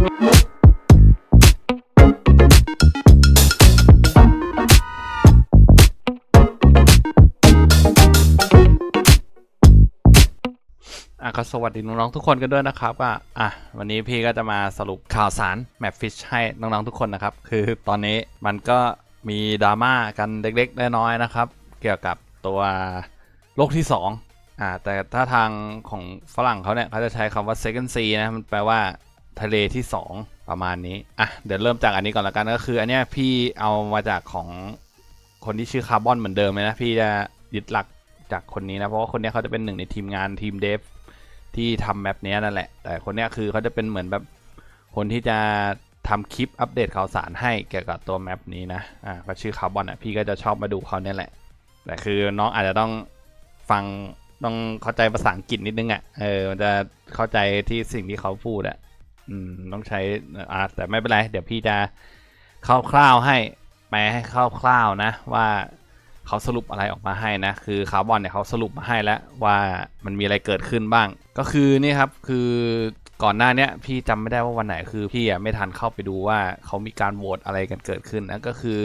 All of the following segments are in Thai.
อะก็สวัสดีน้องๆทุกคนกันด้วยนะครับอะอะวันนี้พี่ก็จะมาสรุปข่าวสารแมปฟิชให้น้องๆทุกคนนะครับ คือตอนนี้มันก็มีดราม่ากันเล็กๆน้อยๆนะครับ เกี่ยวกับตัวโลกที่ 2อ่าแต่ถ้าทางของฝรั่งเขาเนี่ยเขาจะใช้คำว่า second sea นะมันแปลว่า ทะเลที่ 2 ประมาณนี้ อะ เดี๋ยวเริ่มจากอันนี้ก่อนละกันก็คือ อันเนี้ยพี่เอามาจากของคนที่ชื่อคาร์บอนเหมือนเดิมเลยนะ พี่จะยึดหลักจากคนนี้นะ เพราะว่าคนเนี้ยเขาจะเป็นหนึ่งในทีมงานทีมเดฟที่ทำแมปเนี้ยนั่นแหละ แต่คนเนี้ยคือเขาจะเป็นเหมือนแบบคนที่จะทำคลิปอัปเดตข่าวสารให้เกี่ยวกับตัวแมปนี้นะ อ่าก็ชื่อคาร์บอนอะพี่ก็จะชอบมาดูเขาเนี่ยแหละ แต่คือน้องอาจจะต้องฟังต้องเข้าใจภาษาอังกฤษนิดนึงอะ เออมันจะเข้าใจที่สิ่งที่เขาพูดอะ อืมต้องใช้อ่แต่ไม่เป็นไร เดี๋ยวพี่จะคร่าวๆให้แปลให้คร่าวๆนะ ว่าเขาสรุปอะไรออกมาให้นะ คือคาร์บอนเนี่ยเขาสรุปมาให้แล้วว่ามันมีอะไรเกิดขึ้นบ้าง ก็คือนี่ครับคือก่อนหน้าเนี้ยพี่จำไม่ได้ว่าวันไหนคือพี่อะไม่ทันเข้าไปดูว่าเขามีการโหวตอะไรกันเกิดขึ้นนะก็คือ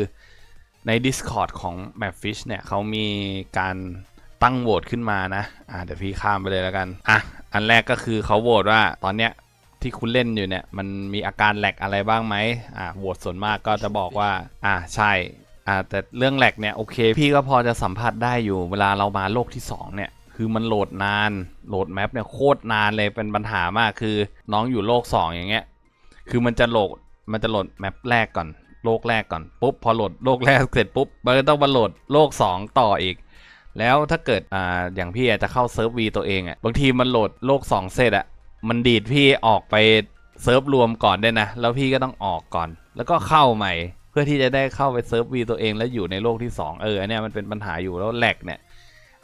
ใน Discord ของ Mapfish เนี่ยเขามีการตั้งโหวตขึ้นมานะ อ่าเดี๋ยวพี่ข้ามไปเลยแล้วกัน อะ อันแรกก็คือเขาโหวตว่าตอนเนี้ย ที่คุณเล่นอยู่เนี่ย มันมีอาการแหลกอะไรบ้างไหมอ่าโหวตส่วนมากก็จะบอกว่า อ่าใช่อ่าแต่เรื่องแหลกเนี่ยโอเค พี่ก็พอจะสัมผัสได้อยู่เวลาเรามาโลกที่ 2 เนี่ย คือมันโหลดนานโหลดแมปเนี่ยโคตรนานเลยเป็นปัญหามากคือน้องอยู่โลก 2 อย่างเงี้ยคือมันจะโหลดมันจะโหลดแมปแรกก่อนโลกแรกก่อนปุ๊บพอโหลดโลกแรกเสร็จปุ๊บมันก็ต้องมาโหลดโลก 2 ต่ออีก แล้วถ้าเกิดอ่าอย่างพี่จจะเข้าเซิร์ฟวีตัวเองอะ่ะบางทีมันโหลดโลก 2 เสร็จอะ่ะ มันดีดพี่ออกไปเซิร์ฟรวมก่อนได้นะ แล้วพี่ก็ต้องออกก่อน แล้วก็เข้าใหม่ เพื่อที่จะได้เข้าไปเซิร์ฟวีตัวเองแล้วอยู่ในโลกที่ 2 เอออันเนี้ยมันเป็นปัญหาอยู่แล้วแหลกเนี่ย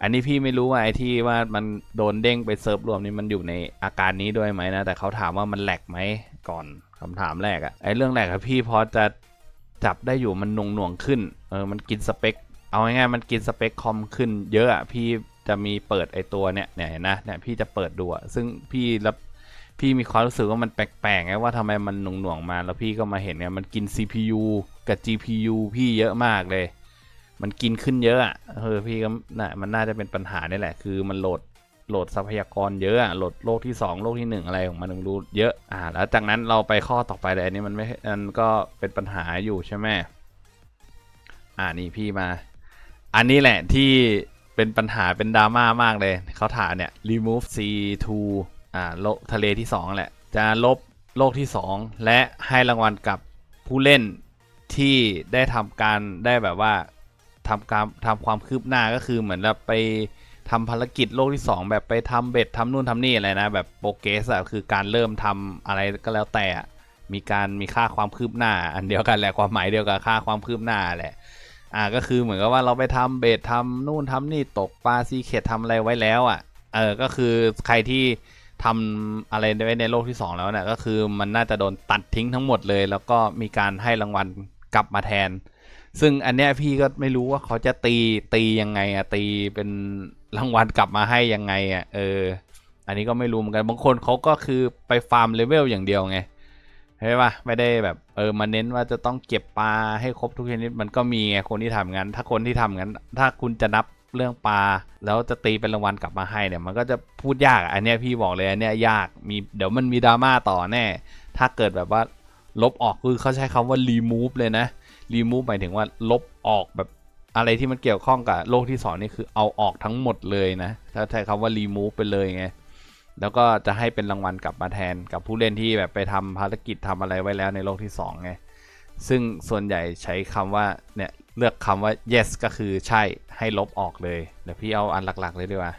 อันนี้พี่ไม่รู้ว่าไอ้ที่ว่ามันโดนเด้งไปเซิร์ฟรวมนี่มันอยู่ในอาการนี้ด้วยไหมนะ แต่เขาถามว่ามันแหลกไหมก่อนคำถามแรกอะไอ้เรื่องแหลกอะพี่พอจะจับได้อยู่มันหน่วงหน่วงขึ้น เออ มันกินสเปค เอาง่ายๆมันกินสเปคคอมขึ้น เยอะอะพี่จะมีเปิดไอตัวเนี่ยเนี่ยเห็นนะเนี่ยพี่จะเปิดดูอะซึ่งพี่รับ พี่มีความรู้สึกว่ามันแปลกๆไงว่าทำไมมันหน่วงๆมา แล้วพี่ก็มาเห็นเนี่ยมันกิน CPU กับ GPU พี่เยอะมากเลย มันกินขึ้นเยอะอะเออพี่ก็น่ะมันน่าจะเป็นปัญหานี่แหละ คือมันโหลดโหลดทรัพยากรเยอะอะโหลดโลกที่ 2 โลกที่ 1 อะไรของมันไม่รู้เยอะอ่าแล้วจากนั้นเราไปข้อต่อไปเลยอันนี้มันไม่มันก็เป็นปัญหาอยู่ใช่ไหมอ่านี่พี่มา อันนี้แหละที่เป็นปัญหาเป็นดราม่ามากเลยเขาถามเนี่ย remove C2 อ่าโลกทะเลที่ 2 แหละ จะลบโลกที่ 2 และให้รางวัลกับผู้เล่นที่ได้ทำการได้แบบว่าทำการทำความคืบหน้าก็คือเหมือนแบบไปทำภารกิจโลกที่ 2 แบบไปทำเบ็ดทำนู่นทำนี่อะไรนะ แบบโปรเกสอะคือการเริ่มทำอะไรก็แล้วแต่อะมีการมีค่าความคืบหน้า อันเดียวกันแหละความหมายเดียวกับค่าความคืบหน้าแหละอ่าก็คือเหมือนกับว่าเราไปทำเบสทำนู่นทำนี่ตกปลาซีเคททำอะไรไว้แล้วอะเออก็คือใครที่ ทำอะไรไว้ในโลกที่ 2 แล้วเนี่ยก็คือมันน่าจะโดนตัดทิ้งทั้งหมดเลย แล้วก็มีการให้รางวัลกลับมาแทน ซึ่งอันเนี้ยพี่ก็ไม่รู้ว่าเขาจะตีตียังไงอะตีเป็นรางวัลกลับมาให้ยังไงอะเออ อันนี้ก็ไม่รู้เหมือนกันบางคนเขาก็คือไปฟาร์มเลเวลอย่างเดียวไงใช่ปะไม่ได้แบบเออมาเน้นว่าจะต้องเก็บปลาให้ครบทุกชนิดมันก็มีไงคนที่ทำงั้น ถ้าคนที่ทำงั้น ถ้าคุณจะนับ เรื่องปลาแล้วจะตีเป็นรางวัลกลับมาให้เนี่ยมันก็จะพูดยากอันเนี้ยพี่บอกเลยอันเนี้ยยากมีเดี๋ยวมันมีดราม่าต่อแน่ ถ้าเกิดแบบว่าลบออกคือเขาใช้คำว่า remove เลยนะ remove หมายถึงว่าลบออกแบบอะไรที่มันเกี่ยวข้องกับโลกที่สองนี่คือเอาออกทั้งหมดเลยนะถ้าใช้คำว่า remove ไปเลยไงแล้วก็จะให้เป็นรางวัลกลับมาแทนกับผู้เล่นที่แบบไปทำภารกิจทำอะไรไว้แล้วในโลกที่2ไงซึ่งส่วนใหญ่ใช้คำว่าเนี่ย เลือกคำว่า yes ก็คือใช่ให้ลบออกเลย เดี๋ยวพี่เอาอันหลักๆเลยดีกว่า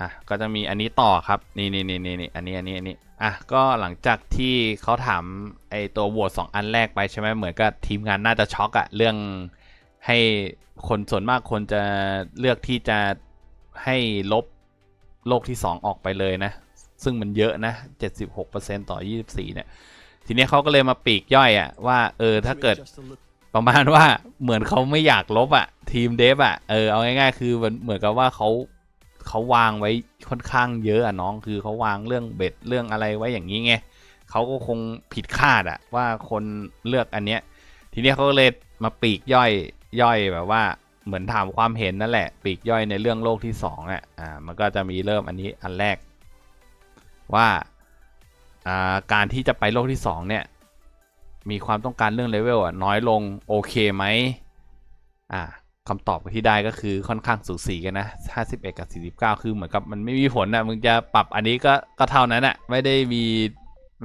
อะก็จะมีอันนี้ต่อครับ นี่นี่นี่นี่อันนี้อันนี้อันนี้อะก็หลังจากที่เขาถามไอตัวโหวตสองอันแรกไปใช่ไหมเหมือนกับทีมงานน่าจะช็อกอะเรื่องให้คนส่วนมากคนจะเลือกที่จะให้ลบโลกที่ 2 ออกไปเลยนะ ซึ่งมันเยอะนะ 76%ต่อ 24 เนี่ย ทีนี้เขาก็เลยมาปีกย่อยอะว่า เออ ถ้าเกิด ประมาณว่าเหมือนเขาไม่อยากลบอะทีมเดฟอะเออเอาง่ายๆ คือมันเหมือนกับว่าเขาเขาวางไว้ค่อนข้างเยอะอะน้องคือเขาวางเรื่องเบ็ดเรื่องอะไรไว้อย่างนี้ไงเขาก็คงผิดคาดอะว่าคนเลือกอันเนี้ย ทีเนี้ยเขาก็เลยมาปีกย่อยย่อยแบบว่าเหมือนถามความเห็นนั่นแหละ ปีกย่อยในเรื่องโลกที่สองอะอ่ามันก็จะมีเริ่มอันนี้อันแรกว่าอ่าการที่จะไปโลกที่สองเนี่ย มีความต้องการเรื่องเลเวลอะน้อยลงโอเคไหมอ่าคำตอบที่ได้ก็คือค่อนข้างสูสีกันนะ51 กับ 49 คือเหมือนกับมันไม่มีผลนะมึงจะปรับอันนี้ก็ก็เท่านั้นอะไม่ได้มี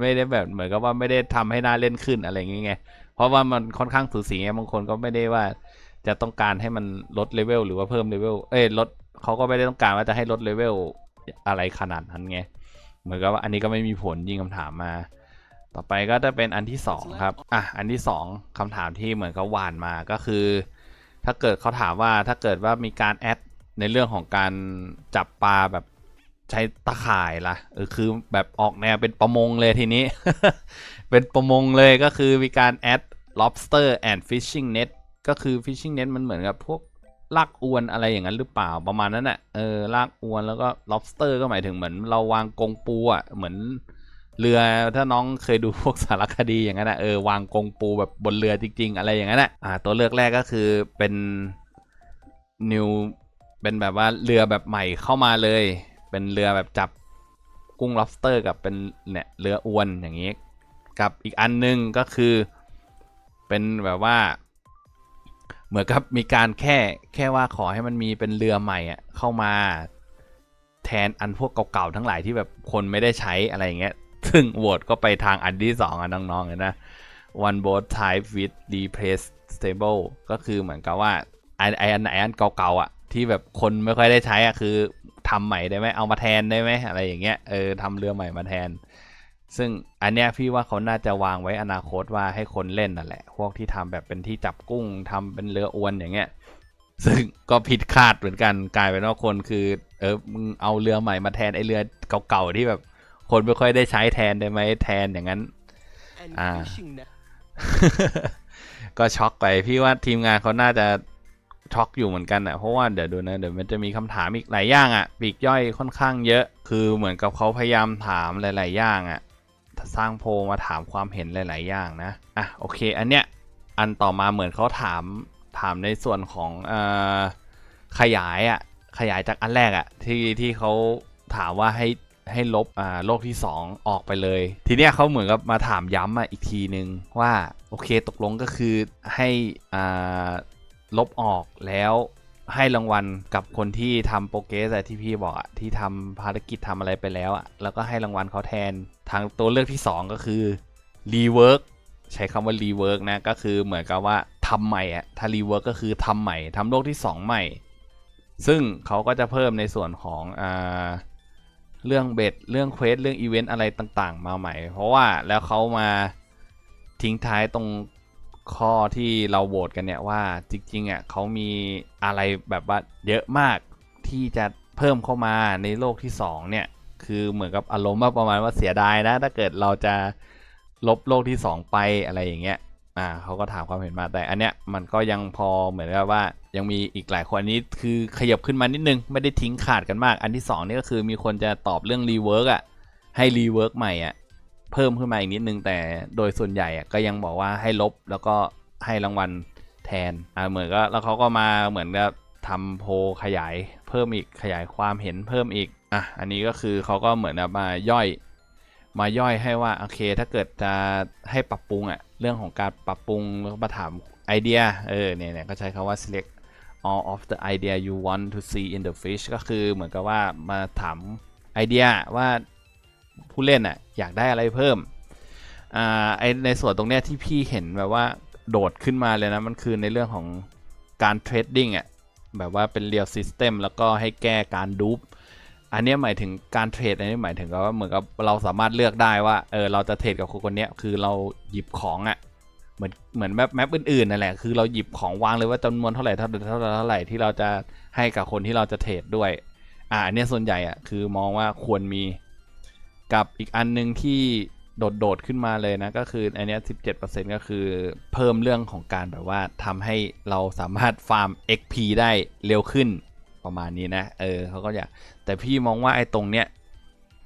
ไม่ได้แบบเหมือนกับว่าไม่ได้ทำให้น่าเล่นขึ้นอะไรอย่างเงี้ยเพราะว่ามันค่อนข้างสูสีไงบางคนก็ไม่ได้ว่าจะต้องการให้มันลดเลเวลหรือว่าเพิ่มเลเวลเอ้ยลดเขาก็ไม่ได้ต้องการว่าจะให้ลดเลเวลอะไรขนาดนั้นไงเหมือนกับว่าอันนี้ก็ไม่มีผลยิงคำถามมา ต่อไปก็จะเป็นอันที่สองครับ อะ อันที่สองคำถามที่เหมือนกับหวานมาก็คือ ถ้าเกิดเขาถามว่าถ้าเกิดว่ามีการแอดในเรื่องของการจับปลาแบบใช้ตะข่ายล่ะเออคือแบบออกแนวเป็นประมงเลยทีนี้ เป็นประมงเลยก็คือมีการแอด lobster and fishing net ก็คือ fishing net มันเหมือนกับพวกลากอวนอะไรอย่างนั้นหรือเปล่าประมาณนั้นแหละเออลากอวนแล้วก็ lobster ก็หมายถึงเหมือนเราวางกรงปูอะเหมือน เรือถ้าน้องเคยดูพวกสารคดีอย่างนั้นนะเออวางกงปูแบบบนเรือจริง ๆ อะไรอย่างนั้นอะอ่าตัวเลือกแรกก็คือเป็น new เป็นแบบว่าเรือแบบใหม่เข้ามาเลย เป็นเรือแบบจับกุ้ง lobster กับเป็นเนี่ยเรืออวนอย่างนี้ กับอีกอันหนึงก็คือเป็นแบบว่า เหมือนกับมีการแค่แค่ว่าขอให้มันมีเป็นเรือใหม่อะเข้ามาแทนอันพวกเก่าๆทั้งหลายที่แบบคนไม่ได้ใช้อะไรอย่างเงี้ย ซึ่งโหวตก็ไปทางอันที่สองอะน้องๆเลยนะ one boat type with replace stable ก็คือเหมือนกับว่าไอไออันไออันเก่าๆอะที่แบบคนไม่ค่อยได้ใช้อะคือทำใหม่ได้ไหมเอามาแทนได้ไหมอะไรอย่างเงี้ยเออทำเรือใหม่มาแทน ซึ่งอันเนี้ยพี่ว่าเขาน่าจะวางไว้อนาคตว่าให้คนเล่นนั่นแหละ พวกที่ทำแบบเป็นที่จับกุ้งทำเป็นเรืออวนอย่างเงี้ยซึ่งก็ผิดคาดเหมือนกันกลายเป็นว่าคนคือ เออมึงเอาเรือใหม่มาแทนไอเรือเก่าๆที่แบบ คนไม่ค่อยได้ใช้แทนได้ไหมแทนอย่างนั้น and Ah. fishing net ก็ช็อกไปพี่ว่าทีมงานเขาน่าจะช็อกอยู่เหมือนกันอะเพราะว่าเดี๋ยวดูนะเดี๋ยวมันจะมีคำถามอีกหลายอย่างอะปีกย่อยค่อนข้างเยอะ คือเหมือนกับเขาพยายามถามหลาย ๆ อย่างอะสร้างโพลมาถามความเห็นหลาย ๆ อย่างนะอะโอเค อันเนี้ยอันต่อมาเหมือนเขาถามถามในส่วนของเอ่อขยายอะขยายจากอันแรกอะที่ที่เขาถามว่าให้ ให้ลบอ่าโลกที่ 2 ออกไปเลย ทีเนี้ยเขาเหมือนกับมาถามย้ำอะอีกทีนึงว่าโอเคตกลงก็คือให้อ่าลบออกแล้วให้รางวัลกับคนที่ทำโปรเกสที่พี่บอกอะที่ทำภารกิจทำอะไรไปแล้วอะแล้วก็ให้รางวัลเขาแทนทางตัวเลือกที่ 2 ก็คือรีเวิร์กใช้คำว่ารีเวิร์กนะก็คือเหมือนกับว่าทำใหม่อะถ้ารีเวิร์กก็คือทำใหม่ทำโลกที่ 2 ใหม่ ซึ่งเขาก็จะเพิ่มในส่วนของอ่า เรื่องเบ็ดเรื่องเควสเรื่องอีเวนต์อะไรต่างๆ มาใหม่ เพราะว่าแล้วเขามาทิ้งท้ายตรงข้อที่เราโหวตกันเนี่ยว่าจริงๆอะเขามีอะไรแบบว่าเยอะมากที่จะเพิ่มเข้ามาในโลกที่2เนี่ยคือเหมือนกับอารมณ์ว่าประมาณว่าเสียดายนะ ถ้าเกิดเราจะลบโลกที่ 2 ไปอะไรอย่างเงี้ยอ่าเขาก็ถามความเห็นมาแต่อันเนี้ยมันก็ยังพอเหมือนกับว่า ยังมีอีกหลายคนอันนี้คือขยับขึ้นมานิดนึง ไม่ได้ทิ้งขาดกันมาก อันที่2นี่ก็คือมีคนจะตอบเรื่องรีเวิร์กอะให้รีเวิร์กใหม่อะเพิ่มขึ้นมาอีกนิดนึง แต่โดยส่วนใหญ่อะก็ยังบอกว่าให้ลบแล้วก็ให้รางวัลแทนอ่าเหมือนก็แล้วเขาก็มาเหมือนกับทำโพขยายเพิ่มอีกขยายความเห็นเพิ่มอีกอะอันนี้ก็คือเขาก็เหมือนมาย่อย มาย่อยให้ว่าโอเค ถ้าเกิดจะให้ปรับปรุงอะเรื่องของการปรับปรุงแล้วก็มาถามไอเดียเออเนี่ยเนี่ยก็ใช้คำว่า select all of the idea you want to see in the fish ก็คือเหมือนกับว่ามาถามไอเดียว่าผู้เล่นอะอยากได้อะไรเพิ่มอ่าไอในส่วนตรงเนี้ยที่พี่เห็นแบบว่าโดดขึ้นมาเลยนะมันคือในเรื่องของการเทรดดิ้งอะแบบว่าเป็นเรียลซิสเต็มแล้วก็ให้แก้การดูปอันนี้หมายถึงการเทรดอันนี้หมายถึงกับว่าเหมือนกับเราสามารถเลือกได้ว่าเออเราจะเทรดกับคนคนนี้คือเราหยิบของอะ เหมือนเหมือนแมปแมปอื่นๆนั่นแหละคือเราหยิบของวางเลยว่าจำนวนเท่าไหร่เท่าไหร่เท่าไหร่เท่าไหร่ที่เราจะให้กับคนที่เราจะเทรดด้วยอ่าอันเนี้ยส่วนใหญ่อะคือมองว่าควรมีกับอีกอันหนึงที่โดดๆขึ้นมาเลยนะก็คืออันเนี้ย17%ก็คือเพิ่มเรื่องของการแบบว่าทำให้เราสามารถฟาร์ม XP ได้เร็วขึ้นประมาณนี้นะเออเขาก็อยากแต่พี่มองว่าไอ้ตรงเนี้ย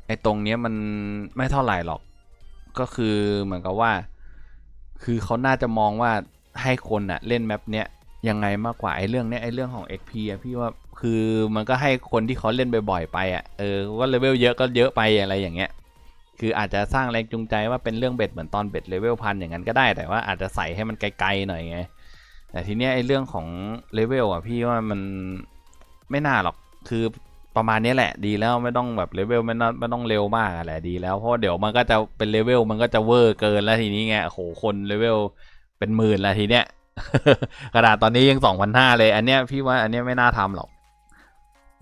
ไอ้ตรงเนี้ยมันไม่เท่าไหร่หรอก ก็คือเหมือนกับว่า คือเขาน่าจะมองว่าให้คนอะเล่นแมปเนี้ยยังไงมากกว่าไอ้เรื่องเนี้ยไอ้เรื่องของ XP อะพี่ว่าคือมันก็ให้คนที่เขาเล่นบ่อยๆไปอะเออก็เลเวลเยอะก็เยอะไปอะไรอย่างเงี้ยคืออาจจะสร้างแรงจูงใจว่าเป็นเรื่องเบ็ดเหมือนตอนเบ็ดเลเวลพันอย่างนั้นก็ได้แต่ว่าอาจจะใส่ให้มันไกลๆหน่อยไงแต่ทีเนี้ยไอ้เรื่องของเลเวลอะพี่ว่ามันไม่น่าหรอกคือ ประมาณนี้แหละดีแล้วไม่ต้องแบบเลเวลไม่ต้องไม่ต้องเร็วมากอะแหละดีแล้วเพราะเดี๋ยวมันก็จะเป็นเลเวลมันก็จะเวอร์เกินแล้วทีนี้ไงโหคนเลเวลเป็นหมื่นแล้วทีเนี้ยกระดาษตอนนี้ยังสองพันห้าเลย อันเนี้ยพี่ว่าอันเนี้ยไม่น่าทำหรอก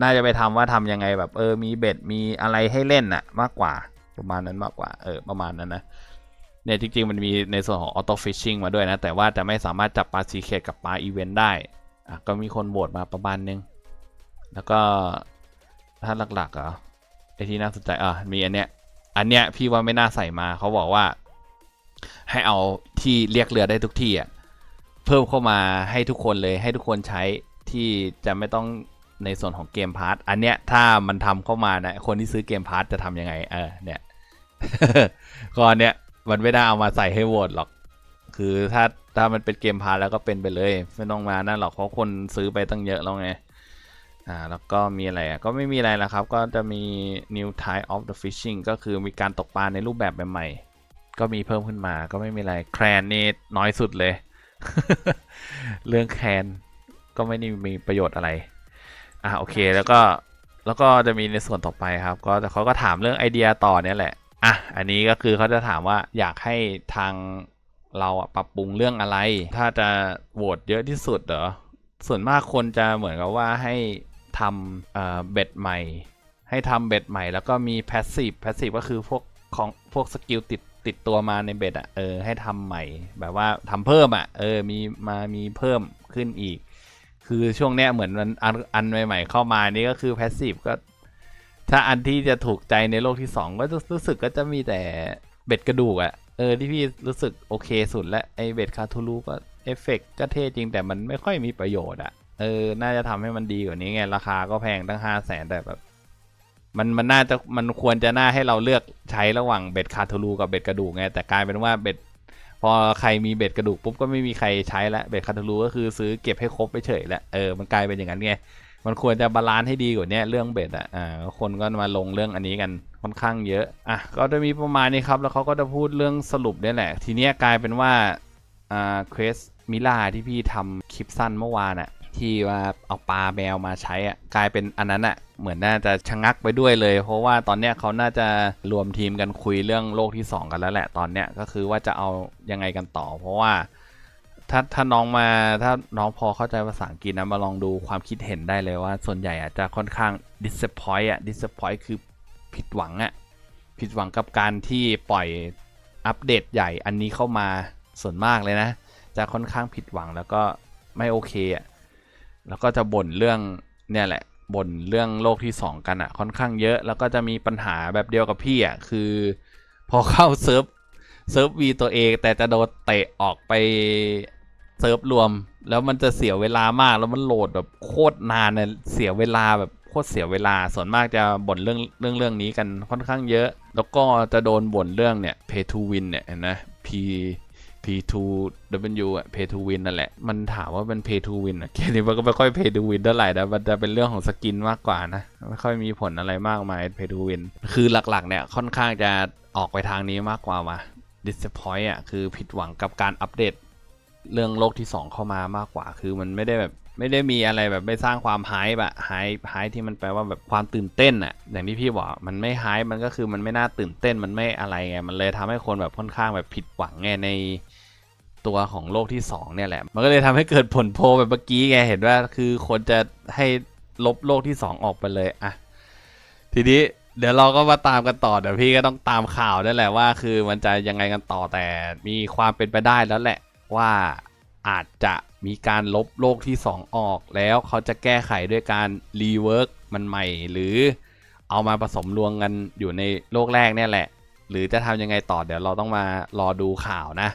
น่าจะไปทำว่าทำยังไงแบบเออมีเบ็ดมีอะไรให้เล่นน่ะมากกว่าประมาณนั้นมากกว่าเออประมาณนั้นนะเนี่ยจริงๆมันมีในส่วนของ auto fishing มาด้วยนะ แต่ว่าจะไม่สามารถจับปลาซีเคกับปลาอีเวนต์ได้อะก็มีคนโหวตมาประมาณนึงแล้วก็ ถ้าหลักๆเหรอไอที่น่าสนใจอะมีอันเนี้ยอันเนี้ยพี่ว่าไม่น่าใส่มาเขาบอกว่า ให้เอาที่เรียกเรือได้ทุกที่อะเพิ่มเข้ามาให้ทุกคนเลยให้ทุกคนใช้ที่จะไม่ต้องในส่วนของเกมพาร์ทอันเนี้ยถ้ามันทำเข้ามานะคนที่ซื้อเกมพาร์ทจะทำยังไง เออเนี่ยก็อันเนี้ยมันไม่ได้เอามาใส่ให้โหวตหรอก คือถ้าถ้ามันเป็นเกมพาร์ทแล้วก็เป็นไปเลย ไม่ต้องมานั่นหรอกเพราะคนซื้อไปตั้งเยอะแล้วไง อ่าแล้วก็มีอะไรอะก็ไม่มีอะไรแล้วครับ ก็จะมี new type of the fishing ก็คือมีการตกปลาในรูปแบบใหม่ๆก็มีเพิ่มขึ้นมาก็ไม่มีอะไรแคลนนี่น้อยสุดเลย เรื่องแคลนก็ไม่ได้มีประโยชน์อะไรอ่าโอเคแล้วก็แล้วก็จะมีในส่วนต่อไปครับ ก็แต่เขาก็ถามเรื่องไอเดียต่อเนี่ยแหละอะอันนี้ก็คือเขาจะถามว่าอยากให้ทางเราอะปรับปรุงเรื่องอะไร ถ้าจะโหวตเยอะที่สุดเหรอส่วนมากคนจะเหมือนกับว่าให้ ทำเบ็ดใหม่ ให้ทำเบ็ดใหม่ แล้วก็มีแพสซีฟแพสซีฟก็คือพวกของพวกสกิลติดติดตัวมาในเบ็ดอะเออให้ทำใหม่ แบบว่าทำเพิ่มอะเออมีมามีเพิ่มขึ้นอีก คือช่วงเนี้ยเหมือนมันอันอันใหม่ ๆ เข้ามานี่ก็คือแพสซีฟก็ถ้าอันที่จะถูกใจในโลกที่ 2 ก็รู้สึกก็จะมีแต่เบ็ดกระดูกอะ่ะเออที่พี่รู้สึกโอเคสุดและไอเบ็ดคาทูลูก็เอฟเฟกก็เท่จริงแต่มันไม่ค่อยมีประโยชน์อะ่ะ เออ น่าจะทำให้มันดีกว่านี้ไง ราคาก็แพงตั้งห้าแสนแต่แบบ มันมันน่าจะมันควรจะน่าให้เราเลือกใช้ระหว่างเบ็ดคาทูลูกับเบ็ดกระดูกไง แต่กลายเป็นว่าเบ็ดพอใครมีเบ็ดกระดูกปุ๊บก็ไม่มีใครใช้ละเบ็ดคาทูลูก็คือซื้อเก็บให้ครบไปเฉยละเออมันกลายเป็นอย่างนั้นไงมันควรจะบาลานซ์ให้ดีกว่านี้เรื่องเบ็ดอะอ่าคนก็มาลงเรื่องอันนี้กันค่อนข้างเยอะอะก็จะมีประมาณนี้ครับ แล้วเขาก็จะพูดเรื่องสรุปนี่แหละ ทีเนี้ยกลายเป็นว่าอ่าเควสมิล่าที่พี่ทำคลิปสั้นเมื่อวานอะ ที่ว่าเอาปลาแมวมาใช้อะกลายเป็นอันนั้นอะเหมือนน่าจะชะงักไปด้วยเลย เพราะว่าตอนเนี้ยเขาน่าจะรวมทีมกันคุยเรื่องโลกที่ 2 กันแล้วแหละตอนเนี้ยก็คือว่าจะเอายังไงกันต่อ เพราะว่าถ้าถ้าน้องมาถ้าน้องพอเข้าใจภาษาอังกฤษนะมาลองดูความคิดเห็นได้เลยว่า ส่วนใหญ่อาจจะค่อนข้าง disappoint อะ disappoint คือผิดหวังอะผิดหวังกับการที่ปล่อยอัปเดตใหญ่อันนี้เข้ามาส่วนมากเลยนะ จะค่อนข้างผิดหวังแล้วก็ไม่โอเคอะ แล้วก็จะบ่นเรื่องเนี่ยแหละบ่นเรื่องโลกที่ 2 กันอะ ค่อนข้างเยอะ แล้วก็จะมีปัญหาแบบเดียวกับพี่อะคือ พอเข้าเซิร์ฟเซิร์ฟวีตัวเอง แต่จะโดนเตะออกไปเซิร์ฟรวม แล้วมันจะเสียเวลามากแล้วมันโหลดแบบโคตรนานเนี่ยเสียเวลาแบบโคตรเสียเวลาส่วนมากจะบ่นเรื่องเรื่องเรื่องนี้กันค่อนข้างเยอะ แล้วก็จะโดนบ่นเรื่องเนี่ย pay to win เนี่ยเห็นไหม P P2W อะ pay to win นั่นแหละ มันถามว่าเป็น pay to win อะเกมนี้มันก็ไม่ค่อย pay to win เท่าไหร่นะมันจะเป็นเรื่องของสกินมากกว่านะ ไม่ค่อยมีผลอะไรมากมาย pay to win คือหลักๆ เนี่ยค่อนข้างจะออกไปทางนี้มากกว่ามา disappoint อะคือผิดหวังกับการอัปเดตเรื่องโลกที่ 2 เข้ามามากกว่า คือมันไม่ได้แบบ ไม่ได้มีอะไรแบบไม่สร้างความไฮป์อะไฮป์ไฮที่มันแปลว่าแบบความตื่นเต้นอะอย่างที่พี่บอกมันไม่ไฮป์มันก็คือมันไม่น่าตื่นเต้นมันไม่อะไรไงมันเลยทำให้คนแบบค่อนข้างแบบผิดหวังไงในตัวของโลกที่2เนี่ยแหละ มันก็เลยทำให้เกิดผลโพลแบบเมื่อกี้ไงเห็นว่าคือคนจะให้ลบโลกที่ 2 ออกไปเลยอะทีนี้เดี๋ยวเราก็มาตามกันต่อเดี๋ยวพี่ก็ต้องตามข่าวนั่นแหละว่า คือมันจะยังไงกันต่อแต่มีความเป็นไปได้แล้วแหละว่า อาจจะมีการลบโลกที่ 2 ออก แล้วเขาจะแก้ไขด้วยการรีเวิร์กมันใหม่ หรือเอามาผสมรวมกันอยู่ในโลกแรกเนี่ยแหละ หรือจะทำยังไงต่อเดี๋ยวเราต้องมารอดูข่าวนะ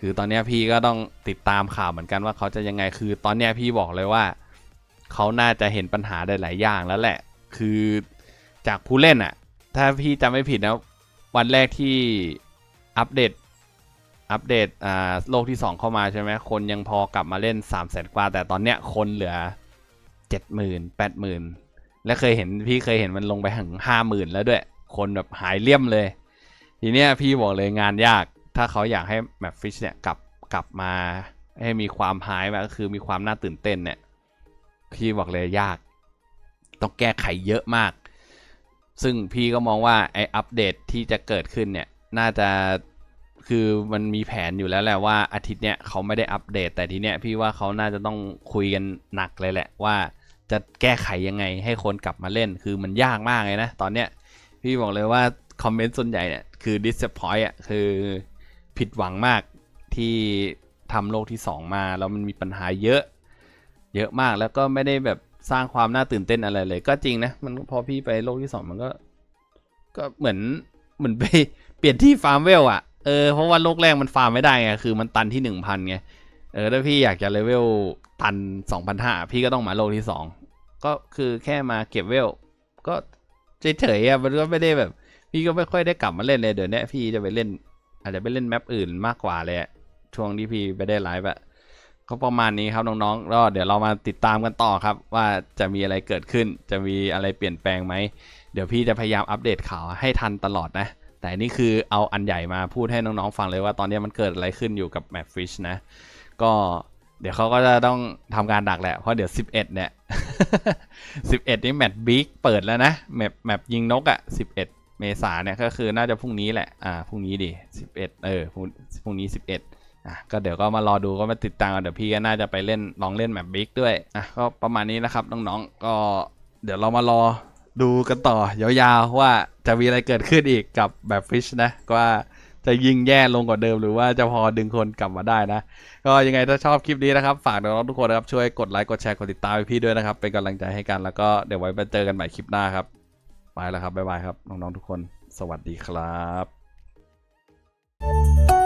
คือตอนนี้พี่ก็ต้องติดตามข่าวเหมือนกันว่าเขาจะยังไงคือ ตอนนี้พี่บอกเลยว่า เขาน่าจะเห็นปัญหาหลาย ๆ อย่างแล้วแหละ คือจากผู้เล่นอะถ้าพี่จำไม่ผิดนะวันแรกที่อัปเดต อัปเดตอ่าโลกที่ 2 เข้ามาใช่ไหมคนยังพอกลับมาเล่น3 0 0แสนกว่า แต่ตอนเนี้ยคนเหลือ70,000 80,000และเคยเห็นพี่เคยเห็นมันลงไปถึง50,000แล้วด้วย คนแบบหายเลี่ยมเลย ทีเนี้ยพี่บอกเลยงานยาก ถ้าเขาอยากให้แมปฟิชเนี่ยกลับกลับมาให้มีความหายมาก็คือมีความน่าตื่นเต้นเนี่ยพี่บอกเลยยาก ต้องแก้ไขเยอะมาก ซึ่งพี่ก็มองว่าไออัปเดตที่จะเกิดขึ้นเนี่ยน่าจะ คือมันมีแผนอยู่แล้วแหละว่าอาทิตย์เนี้ยเขาไม่ได้อัปเดต แต่ทีเนี้ยพี่ว่าเขาน่าจะต้องคุยกันหนักเลยแหละว่า จะแก้ไขยังไงให้คนกลับมาเล่นคือมันยากมากเลยนะ ตอนเนี้ยพี่บอกเลยว่าคอมเมนต์ส่วนใหญ่เนี่ยคือ disappoint อะคือผิดหวังมากที่ทำโลกที่ 2 มาแล้วมันมีปัญหาเยอะ เยอะมากแล้วก็ไม่ได้แบบสร้างความน่าตื่นเต้นอะไรเลย ก็จริงนะมันพอพี่ไปโลกที่สองมันก็ ก็เหมือนเหมือนไปเปลี่ยนที่ฟาร์มเวลอะ เออเพราะว่าโลกแรกมันฟาร์มไม่ได้ไงคือมันตันที่หนึ่งพันไงเออถ้าพี่อยากจะเลเวลตันสองพันห้าพี่ก็ต้องมาโลกที่สองก็คือแค่มาเก็บเวล ก็เฉยๆอะมันก็ไม่ได้แบบ พี่ก็ไม่ค่อยได้กลับมาเล่นเลยเดี๋ยวนี้พี่จะไปเล่น อาจจะไปเล่นแมปอื่นมากกว่าเลยช่วงที่พี่ไปได้ไลฟ์อะก็ประมาณนี้ครับน้องๆก็เดี๋ยวเรามาติดตามกันต่อครับ ว่าจะมีอะไรเกิดขึ้น จะมีอะไรเปลี่ยนแปลงไหมเดี๋ยวพี่จะพยายามอัปเดตข่าวให้ทันตลอดนะ แต่นี่คือเอาอันใหญ่มาพูดให้น้องๆฟังเลยว่าตอนนี้มันเกิดอะไรขึ้นอยู่กับแมปฟิชนะ ก็เดี๋ยวเขาก็จะต้องทำการดักแหละ เพราะเดี๋ยว 11 เนี่ย 11 นี่แมตช์บิ๊กเปิดแล้วนะ แมปแมปยิงนกอะ่ะ 11 เมษาเนี่ยก็คือน่าจะพรุ่งนี้แหละ อ่า พรุ่งนี้ดิ 11 เออ พรุ่งพรุ่งนี้ 11 อะ ก็เดี๋ยวก็มารอดูก็มาติดตามกันเดี๋ยวพี่ก็น่าจะไปเล่นลองเล่นแมปบิ๊กด้วย อะ ก็ประมาณนี้นะครับน้องๆ ก็เดี๋ยวเรามารอ ดูกันต่อยาวๆว่าจะมีอะไรเกิดขึ้นอีกกับแบบฟิชนะว่าจะยิงแย่ลงกว่าเดิมหรือว่าจะพอดึงคนกลับมาได้นะ ก็ยังไงถ้าชอบคลิปนี้นะครับ ฝากน้องๆทุกคนนะครับ ช่วยกดไลค์กดแชร์กดติดตามพี่ด้วยนะครับ เป็นกำลังใจให้กันแล้วก็เดี๋ยวไว้ไปเจอกันใหม่คลิปหน้าครับไปแล้วครับบ๊ายบายครับน้องๆทุกคน สวัสดีครับ